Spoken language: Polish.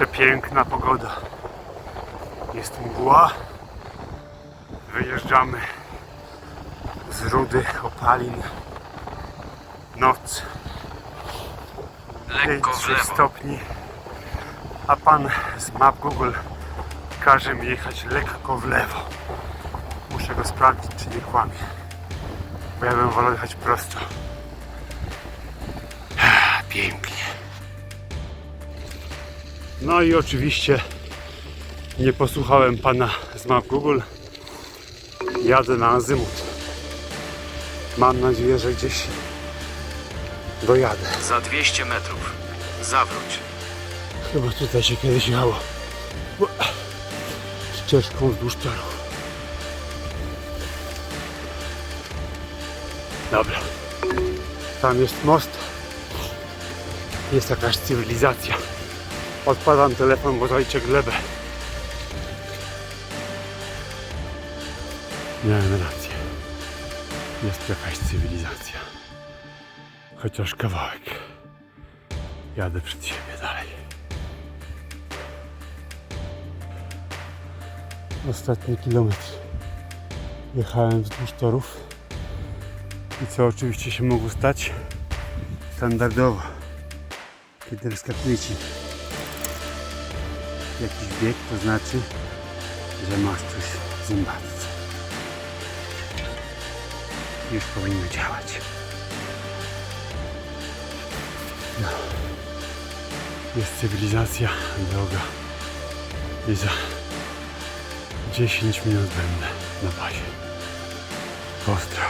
Przepiękna pogoda. Jest mgła. Wyjeżdżamy z rudy opalin. Noc. Lekko w 3 lewo. stopni. A pan z map Google każe mi jechać lekko w lewo. Muszę go sprawdzić, czy nie kłamie. Bo ja bym wolał jechać prosto. Pięknie. No i oczywiście nie posłuchałem pana z map Google. Jadę na azymut. Mam nadzieję, że gdzieś dojadę. Za 200 metrów. Zawróć. Chyba tutaj się kiedyś jechało. Ścieżką wzdłuż toru. Dobra. Tam jest most. Jest jakaś cywilizacja. Odpadam telefon, bo zajcie glebę. Miałem rację. Jest jakaś cywilizacja. Chociaż kawałek. Jadę przed siebie dalej. Ostatni kilometr. Jechałem wzdłuż torów. I co oczywiście się mogło stać? Standardowo. Kiedy wyskakuje ci jakiś bieg, to znaczy, że masz coś w zębatce. Już powinno działać. No. Jest cywilizacja, droga. I za 10 minut będę na bazie. Ostro.